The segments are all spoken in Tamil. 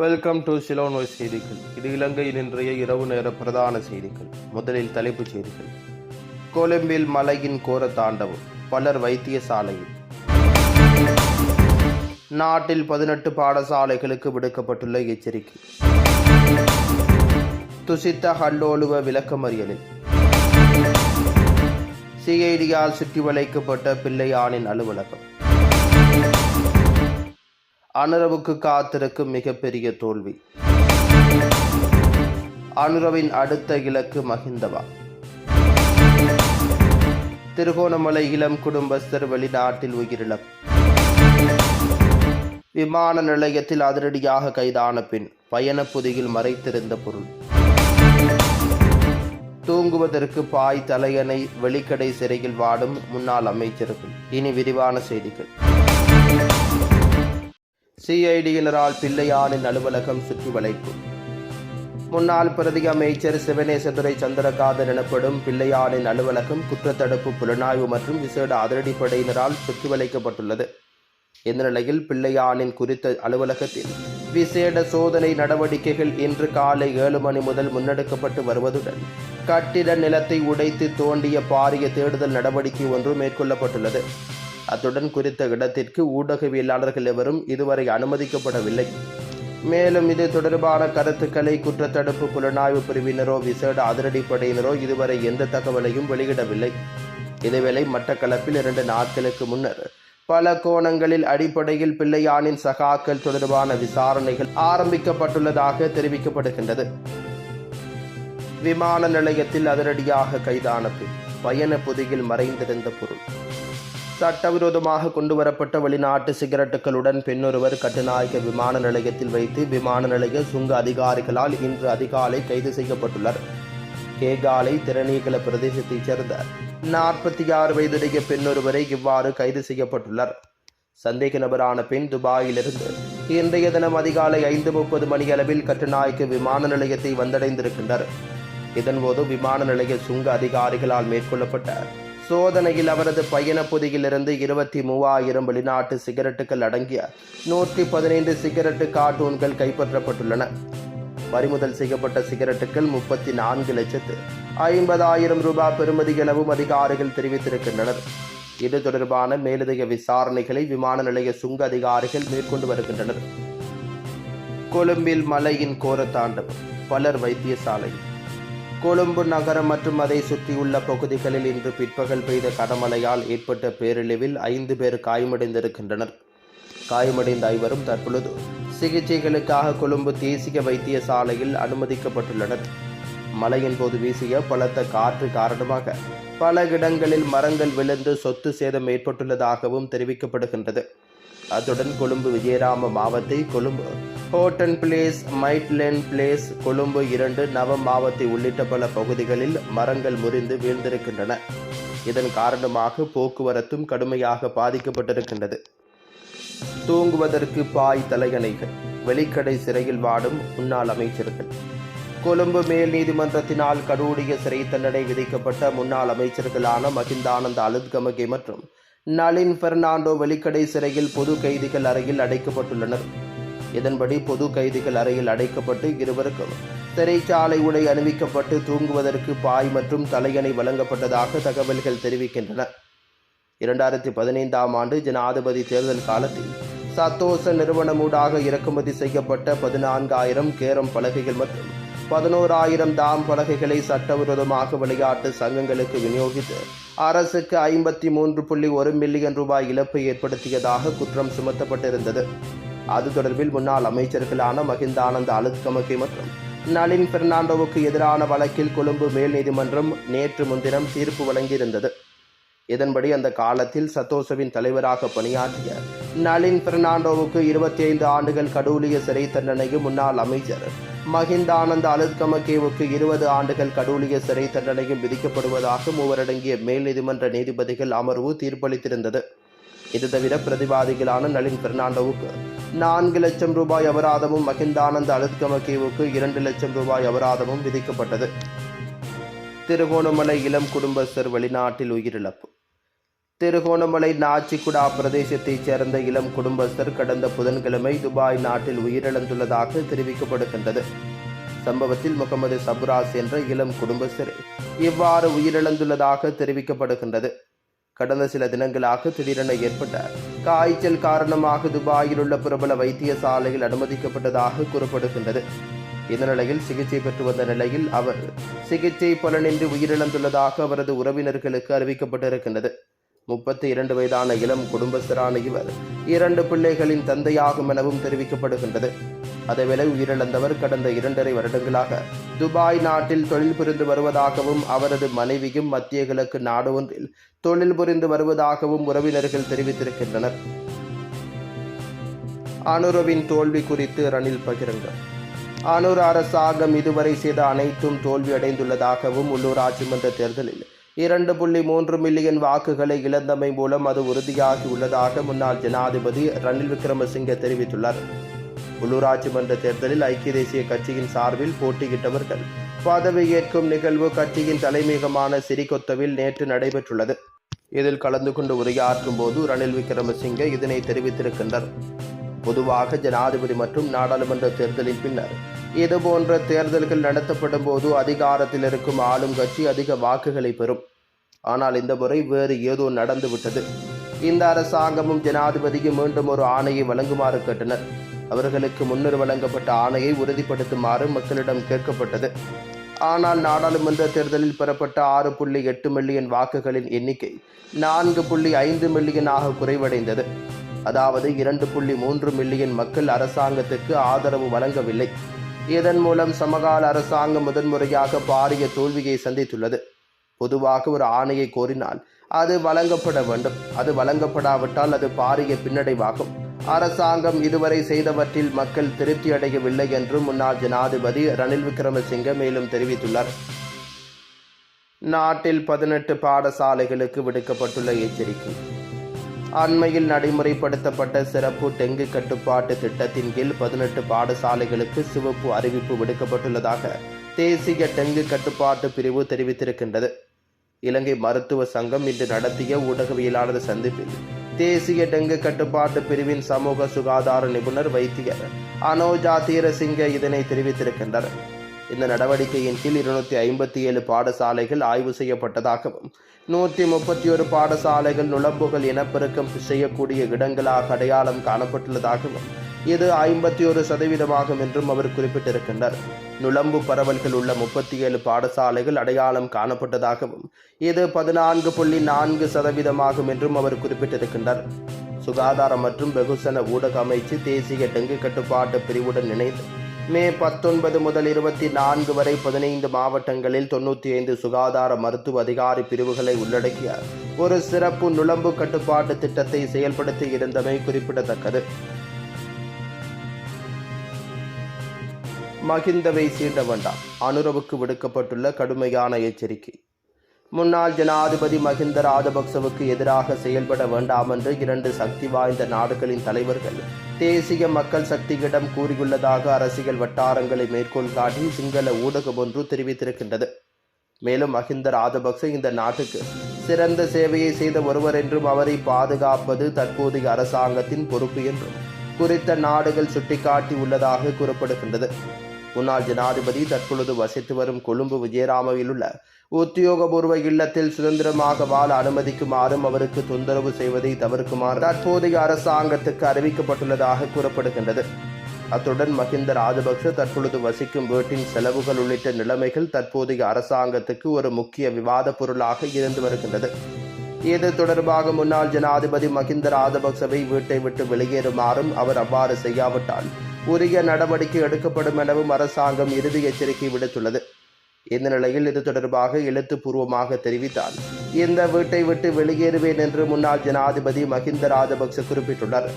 வெல்கம் டு சிலோனோய் செய்திகள் இது இலங்கையின் இன்றைய இரவு நேர பிரதான செய்திகள். முதலில் தலைப்புச் செய்திகள். கொழும்பில் மலையின் கோர தாண்டவம். பலர் வைத்தியசாலையில். நாட்டில் பதினெட்டு பாடசாலைகளுக்கு விடுக்கப்பட்டுள்ள எச்சரிக்கை. துசித்த ஹல்லோலுவ விளக்கமறியலில். சிஐடியால் சுற்றி வளைக்கப்பட்ட பிள்ளையானின் அலுவலகம். அனுரவுக்கு காத்திருக்கும் மிகப்பெரிய தோல்வி. அனுரவின் அடுத்த இலக்கு மகிந்தவா. திருகோணமலை இளம் குடும்பஸ்தர் வெளிநாட்டில் உயிரிழப்பு. விமான நிலையத்தில் அதிரடியாக கைதான பின் பயணப்பொதியில் மறைத்திருந்த பொருள். தூங்குவதற்கு பாய் தலையணை வெளிக்கடை சிறையில் வாடும் முன்னாள் அமைச்சர்கள். இனி விரிவான செய்திகள். சிஐடியினரால் பிள்ளையானின் அலுவலகம் சுற்றி வளைப்பு முன்னாள் பிரதி அமைச்சர் சிவனேசதுரை சந்திரகாதன் எனப்படும் பிள்ளையானின் அலுவலகம் குற்றத்தடுப்பு புலனாய்வு மற்றும் விசேட அதிரடிப்படையினரால் சுற்றி வளைக்கப்பட்டுள்ளது இந்த நிலையில் பிள்ளையானின் குறித்த அலுவலகத்தில் விசேட சோதனை நடவடிக்கைகள் இன்று காலை ஏழு மணி முதல் முன்னெடுக்கப்பட்டு வருவதுடன் கட்டிட நிலத்தை உடைத்து தோண்டிய பாரிய தேடுதல் நடவடிக்கை ஒன்று மேற்கொள்ளப்பட்டுள்ளது. அத்துடன் குறித்த இடத்திற்கு ஊடகவியலாளர்கள் எவரும் இதுவரை அனுமதிக்கப்படவில்லை. மேலும் இது தொடர்பான கருத்துக்களை குற்றத்தடுப்பு புலனாய்வு பிரிவினரோ விசேட அதிரடிப்படையினரோ இதுவரை எந்த தகவலையும் வெளியிடவில்லை. இதேவேளை மட்டக்களப்பில் இரண்டு நாட்களுக்கு முன்னர் பல கோணங்களில் அடிப்படையில் பிள்ளையானின் சகாக்கள் தொடர்பான விசாரணைகள் ஆரம்பிக்கப்பட்டுள்ளதாக தெரிவிக்கப்படுகின்றது. விமான நிலையத்தில் அதிரடியாக கைதான பின் பயண பொதியில் மறைந்திருந்த பொருள். சட்டவிரோதமாக கொண்டுவரப்பட்ட வெளிநாட்டு சிகரெட்டுகளுடன் பெண்ணொருவர் கட்டுநாயக்க விமான நிலையத்தில் வைத்து விமான நிலைய சுங்க அதிகாரிகளால் இன்று அதிகாலை கைது செய்யப்பட்டுள்ளார் கேகாலை திறனீகல பிரதேசத்தைச் சேர்ந்த நாற்பத்தி ஆறு வயதுடைய பெண்ணொருவரை இவ்வாறு கைது செய்யப்பட்டுள்ளார் சந்தேக நபரான பெண் துபாயிலிருந்து இன்றைய தினம் அதிகாலை ஐந்து முப்பது மணியளவில் கட்டுநாயக்க விமான நிலையத்தை வந்தடைந்திருக்கின்றனர். இதன்போது விமான நிலைய சுங்க அதிகாரிகளால் மேற்கொள்ளப்பட்ட சோதனையில் அவரது பயண பொதியிலிருந்து இருபத்தி மூவாயிரம் வெளிநாட்டு சிகரெட்டுகள் அடங்கிய நூற்றி பதினைந்து சிகரெட்டு கார்ட்டூன்கள் கைப்பற்றப்பட்டுள்ளன. பறிமுதல் செய்யப்பட்ட சிகரெட்டுகள் முப்பத்தி நான்கு லட்சத்து ஐம்பதாயிரம் ரூபாய் பெறுமதியளவும் அதிகாரிகள் தெரிவித்திருக்கின்றனர். இது தொடர்பான மேலதிக விசாரணைகளை விமான நிலைய சுங்க அதிகாரிகள் மேற்கொண்டு வருகின்றனர். கொழும்பில் மலையின் கோரத்தாண்டம் பலர் வைத்தியசாலை கொழும்பு நகரம் மற்றும் அதை சுற்றியுள்ள பகுதிகளில் இன்று பிற்பகல் பெய்த கனமழையால் ஏற்பட்ட பேரழிவில் ஐந்து பேர் காயமடைந்திருக்கின்றனர். காயமடைந்த ஐவரும் தற்பொழுது சிகிச்சைகளுக்காக கொழும்பு தேசிய வைத்தியசாலையில் அனுமதிக்கப்பட்டுள்ளனர். மழையின் போது வீசிய பலத்த காற்று காரணமாக பல இடங்களில் மரங்கள் விழுந்து சொத்து சேதம் ஏற்பட்டுள்ளதாகவும் தெரிவிக்கப்படுகின்றது. அத்துடன் Colombo Vijayarama Mawatha Colombo Horton place Maitland place Colombo இரண்டு நவ மாவத்தை உள்ளிட்ட பல பகுதிகளில் மரங்கள் முறிந்து வீழ்ந்திருக்கின்றன. இதன் காரணமாக போக்குவரத்தும் கடுமையாக பாதிக்கப்பட்டிருக்கின்றது. தூங்குவதற்கு பாய் தலையணைகள் வெளிக்கடை சிறையில் வாடும் முன்னாள் அமைச்சர்கள். கொழும்பு மேல் நீதிமன்றத்தினால் கடூடிய சிறை தண்டனை விதிக்கப்பட்ட முன்னாள் அமைச்சர்களான மகிந்தானந்த அலுத்கமகே மற்றும் நளின் பெர்னாண்டோ வெளிக்கடை சிறையில் பொது கைதிகள் அறையில் அடைக்கப்பட்டுள்ளனர். இதன்படி பொது கைதிகள் அறையில் அடைக்கப்பட்டு இருவருக்கும் சிறைச்சாலை உடை அணிவிக்கப்பட்டு தூங்குவதற்கு பாய் மற்றும் தலையணை வழங்கப்பட்டதாக தகவல்கள் தெரிவிக்கின்றன. இரண்டாயிரத்தி பதினைந்தாம் ஆண்டு ஜனாதிபதி தேர்தல் காலத்தில் சத்தோச நிறுவனமூடாக இறக்குமதி செய்யப்பட்ட பதினான்காயிரம் கேரம் பலகைகள் மற்றும் பதினோராயிரம் தாம் பலகைகளை சட்டவிரோதமாக விளையாட்டு சங்கங்களுக்கு விநியோகித்து அரசுக்கு ஐம்பத்தி மூன்று புள்ளி ஒரு மில்லியன் ரூபாய் இழப்பை ஏற்படுத்தியதாக குற்றம் சுமத்தப்பட்டிருந்தது. அது தொடர்பில் முன்னாள் அமைச்சர்களான மகிந்தானந்த அலுத்கமகே மற்றும் நளின் பெர்னாண்டோவுக்கு எதிரான வழக்கில் கொழும்பு மேல் நீதிமன்றம் நேற்று முன்தினம் தீர்ப்பு வழங்கியிருந்தது. இதன்படி அந்த காலத்தில் சத்தோசவின் தலைவராக பணியாற்றிய நளின் பெர்னாண்டோவுக்கு இருபத்தி ஐந்து ஆண்டுகள் கடூலிய சிறை தண்டனையும் முன்னாள் அமைச்சர் மஹிந்தானந்த அலுத்கமகேவுக்கு இருபது ஆண்டுகள் கடூலிய சிறை தண்டனையும் விதிக்கப்படுவதாக மூவரடங்கிய மேல் நீதிமன்ற நீதிபதிகள் அமர்வு தீர்ப்பளித்திருந்தது. இது தவிர பிரதிவாதிகளான நளின் பெர்னாண்டோவுக்கு நான்கு லட்சம் ரூபாய் அபராதமும் மகிந்தானந்த அலுத்கமகேவுக்கு இரண்டு லட்சம் ரூபாய் அபராதமும் விதிக்கப்பட்டது. திருகோணமலை இளம் குடும்பஸ்தர் வெளிநாட்டில் உயிரிழப்பு. திருகோணமலை நாச்சிக்குடா பிரதேசத்தைச் சேர்ந்த இளம் குடும்பஸ்தர் கடந்த புதன்கிழமை துபாய் நாட்டில் உயிரிழந்துள்ளதாக தெரிவிக்கப்படுகின்றது. சம்பவத்தில் முகமது சப்ராஸ் என்ற இளம் குடும்பஸ்தர் இவ்வாறு உயிரிழந்துள்ளதாக தெரிவிக்கப்படுகின்றது. கடந்த சில தினங்களாக திடீரென ஏற்பட்ட காய்ச்சல் காரணமாக துபாயில் உள்ள பிரபல வைத்தியசாலையில் அனுமதிக்கப்பட்டதாக கூறப்படுகின்றது. இந்த நிலையில் சிகிச்சை பெற்று வந்த நிலையில் அவர் சிகிச்சை பலனின்றி உயிரிழந்துள்ளதாக அவரது உறவினர்களுக்கு அறிவிக்கப்பட்டிருக்கின்றது. முப்பத்தி இரண்டு வயதான இளம் குடும்பஸ்தரான இவர் இரண்டு பிள்ளைகளின் தந்தையாகும் எனவும் தெரிவிக்கப்படுகின்றது. அதேவேளை உயிரிழந்தவர் கடந்த இரண்டரை வருடங்களாக துபாய் நாட்டில் தொழில் புரிந்து வருவதாகவும் அவரது மனைவியும் மத்திய கிழக்கு நாடு ஒன்றில் தொழில் புரிந்து வருவதாகவும் உறவினர்கள் தெரிவித்திருக்கின்றனர். அனுரவின் தோல்வி குறித்து ரணில் பகிரங்கம். அனுர் அரசாங்கம் இதுவரை செய்த அனைத்தும் தோல்வியடைந்துள்ளதாகவும் உள்ளூராட்சி மன்ற தேர்தலில் இரண்டு புள்ளி மூன்று மில்லியன் வாக்குகளை இழந்தமை மூலம் அது உறுதியாகியுள்ளதாக முன்னாள் ஜனாதிபதி ரணில் விக்ரமசிங்கே தெரிவித்துள்ளார். உள்ளூராட்சி மன்ற தேர்தலில் ஐக்கிய தேசிய கட்சியின் சார்பில் போட்டியிட்டவர்கள் பதவியேற்கும் நிகழ்வு கட்சியின் தலைமையகமான சிறிகொத்தவில் நேற்று நடைபெற்றுள்ளது. இதில் கலந்து கொண்டு உரையாற்றும் போது ரணில் விக்ரமசிங்கே இதனை தெரிவித்திருக்கின்றார். பொதுவாக ஜனாதிபதி மற்றும் நாடாளுமன்ற தேர்தலின் பின்னர். இதுபோன்ற தேர்தல்கள் நடத்தப்படும் போது அதிகாரத்தில் இருக்கும் ஆளும் கட்சி அதிக வாக்குகளை பெறும். ஆனால் இந்த முறை வேறு ஏதோ நடந்துவிட்டது. இந்த அரசாங்கமும் ஜனாதிபதிக்கு மீண்டும் ஒரு ஆணையை வழங்குமாறு கேட்டனர். அவர்களுக்கு முன்னர் வழங்கப்பட்ட ஆணையை உறுதிப்படுத்துமாறு மக்களிடம் கேட்கப்பட்டது. ஆனால் நாடாளுமன்ற தேர்தலில் பெறப்பட்ட ஆறு புள்ளி எட்டு மில்லியன் வாக்குகளின் எண்ணிக்கை நான்கு புள்ளி ஐந்து மில்லியனாக குறைவடைந்தது. அதாவது இரண்டு புள்ளி மூன்று மில்லியன் மக்கள் அரசாங்கத்துக்கு ஆதரவு வழங்கவில்லை. இதன் மூலம் சமகால அரசாங்கம் முதன்முறையாக பாரிய தோல்வியை சந்தித்துள்ளது. பொதுவாக ஒரு ஆணையை கோரினால் அது வழங்கப்பட வேண்டும். அது வழங்கப்படாவிட்டால் அது பாரிய பின்னடைவாகும். அரசாங்கம் இதுவரை செய்தவற்றில் மக்கள் திருப்தி அடையவில்லை என்று முன்னாள் ஜனாதிபதி ரணில் விக்ரமசிங்க மேலும் தெரிவித்துள்ளார். நாட்டில் பதினெட்டு பாடசாலைகளுக்கு விடுக்கப்பட்டுள்ள எச்சரிக்கை. அண்மையில் நடைமுறைப்படுத்தப்பட்ட சிறப்பு டெங்கு கட்டுப்பாட்டு திட்டத்தின் கீழ் பதினெட்டு பாடசாலைகளுக்கு சிவப்பு அறிவிப்பு விடுக்கப்பட்டுள்ளதாக தேசிய டெங்கு கட்டுப்பாட்டு பிரிவு தெரிவித்திருக்கின்றது. இலங்கை மருத்துவ சங்கம் இன்று நடத்திய ஊடகவியலாளர் சந்திப்பில் தேசிய டெங்கு கட்டுப்பாட்டு பிரிவின் சமூக சுகாதார நிபுணர் வைத்தியர் அனோஜா தீரசிங்க இதனை தெரிவித்திருக்கின்றனர். இந்த நடவடிக்கையின் கீழ் இருநூத்தி ஐம்பத்தி ஏழு பாடசாலைகள் ஆய்வு செய்யப்பட்டதாகவும் நூற்றி முப்பத்தி ஒரு பாடசாலைகள் நுழம்புகள் இனப்பெருக்கம் செய்யக்கூடிய இடங்களாக அடையாளம் காணப்பட்டுள்ளதாகவும் இது ஐம்பத்தி ஒரு சதவீதமாகும் என்றும் அவர் குறிப்பிட்டிருக்கின்றார். நுழம்பு பரவல்கள் உள்ள முப்பத்தி ஏழு பாடசாலைகள் அடையாளம் காணப்பட்டதாகவும் இது பதினான்கு புள்ளி நான்கு சதவீதமாகும் என்றும் அவர் குறிப்பிட்டிருக்கின்றார். சுகாதாரம் மற்றும் வெகுசன ஊடக அமைச்சு தேசிய டெங்கு கட்டுப்பாட்டு பிரிவுடன் இணைந்து மே பத்தொன்பது முதல் இருபத்தி நான்கு வரை பதினைந்து மாவட்டங்களில் தொண்ணூற்றி ஐந்து சுகாதார மருத்துவ அதிகாரி பிரிவுகளை உள்ளடக்கிய ஒரு சிறப்பு நுழம்பு கட்டுப்பாட்டு திட்டத்தை செயல்படுத்தி இருந்தமை குறிப்பிடத்தக்கது. மகிந்தவை சீண்ட வேண்டாம் அனுரவுக்கு விடுக்கப்பட்டுள்ள கடுமையான எச்சரிக்கை. முன்னாள் ஜனாதிபதி மஹிந்த ராஜபக்சவுக்கு எதிராக செயல்பட வேண்டாம் என்று இரண்டு சக்தி வாய்ந்த நாடுகளின் தலைவர்கள் தேசிய மக்கள் சக்தியிடம் கூறியுள்ளதாக அரசியல் வட்டாரங்களை மேற்கோள் காட்டி சிங்கள ஊடகம் ஒன்று தெரிவித்திருக்கின்றது. மேலும் மஹிந்த ராஜபக்ச இந்த நாட்டுக்கு சிறந்த சேவையை செய்த ஒருவர் என்றும் அவரை பாதுகாப்பது தற்போதைய அரசாங்கத்தின் பொறுப்பு என்றும் குறித்த நாடுகள் சுட்டிக்காட்டி உள்ளதாக கூறப்படுகின்றது. முன்னாள் ஜனாதிபதி தற்பொழுது வசித்து வரும் கொழும்பு விஜயராமவில் உள்ள உத்தியோகபூர்வ இல்லத்தில் சுதந்திரமாக வாழ அனுமதிக்குமாறும் அவருக்கு தொந்தரவு செய்வதை தவிர்க்குமாறு தற்போதைய அரசாங்கத்துக்கு அறிவிக்கப்பட்டுள்ளதாக கூறப்படுகின்றது. அத்துடன் மஹிந்த ராஜபக்ஷ தற்பொழுது வசிக்கும் வீட்டின் செலவுகள் உள்ளிட்ட நிலைமைகள் தற்போதைய அரசாங்கத்துக்கு ஒரு முக்கிய விவாத பொருளாக இருந்து வருகின்றது. இது தொடர்பாக முன்னாள் ஜனாதிபதி மஹிந்த ராஜபக்சவை வீட்டை விட்டு வெளியேறுமாறும் அவர் அவ்வாறு செய்யாவிட்டால் உரிய நடவடிக்கை எடுக்கப்படும் எனவும் அரசாங்கம் இறுதி எச்சரிக்கை விடுத்துள்ளது. இந்த நிலையில் இது தொடர்பாக எழுத்துப்பூர்வமாக தெரிவித்தார். இந்த வீட்டை விட்டு வெளியேறுவேன் என்று முன்னாள் ஜனாதிபதி மஹிந்த ராஜபக்ச குறிப்பிட்டுள்ளார்.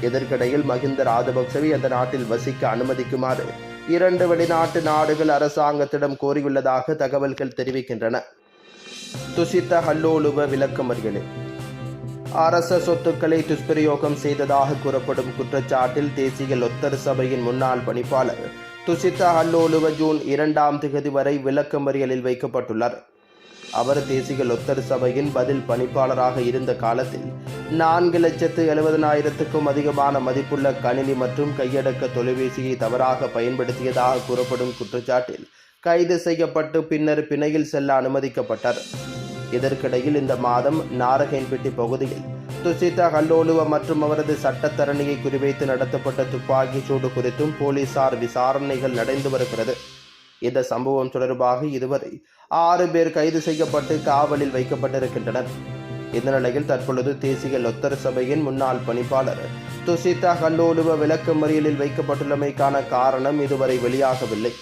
இதற்கிடையில் மஹிந்த ராஜபக்சவை அந்த நாட்டில் வசிக்க அனுமதிக்குமாறு இரண்டு வெளிநாட்டு நாடுகள் அரசாங்கத்திடம் கோரியுள்ளதாக தகவல்கள் தெரிவிக்கின்றன. துஷித்த ஹல்லோலுவ விளக்கமறியலே அரச சொத்துக்களை துஷ்பிரயோகம் செய்ததாக கூறப்படும் குற்றச்சாட்டில் தேசிய லொத்தர் சபையின் முன்னாள் பணிப்பாளர் துஷித்த ஹல்லோலுவ ஜூன் இரண்டாம் திகதி வரை விளக்கமறியலில் வைக்கப்பட்டுள்ளார். அவர் தேசிய லொத்தர் சபையின் பதில் பணிப்பாளராக இருந்த காலத்தில் நான்கு லட்சத்து எழுபதனாயிரத்துக்கும் அதிகமான மதிப்புள்ள கணினி மற்றும் கையடக்க தொலைபேசியை தவறாக பயன்படுத்தியதாக கூறப்படும் குற்றச்சாட்டில் கைது செய்யப்பட்டு பின்னர் பிணையில் செல்ல அனுமதிக்கப்பட்டார். இதற்கிடையில் இந்த மாதம் நாரகன்பட்டி பகுதியில் துஷிதா ஹல்லோலுவ மற்றும் அவரது சட்டத்தரணியை குறிவைத்து நடத்தப்பட்ட துப்பாக்கிச் சூடு குறித்தும் போலீசார் விசாரணைகள் நடந்து வருகிறது. இந்த சம்பவம் தொடர்பாக இதுவரை ஆறு பேர் கைது செய்யப்பட்டு காவலில் வைக்கப்பட்டிருக்கின்றனர். இந்த நிலையில் தற்பொழுது தேசிய லொத்தர் சபையின் முன்னாள் பணிப்பாளர் துஷிதா ஹல்லோலுவ விளக்க மறியலில் வைக்கப்பட்டுள்ளமைக்கான காரணம் இதுவரை வெளியாகவில்லை.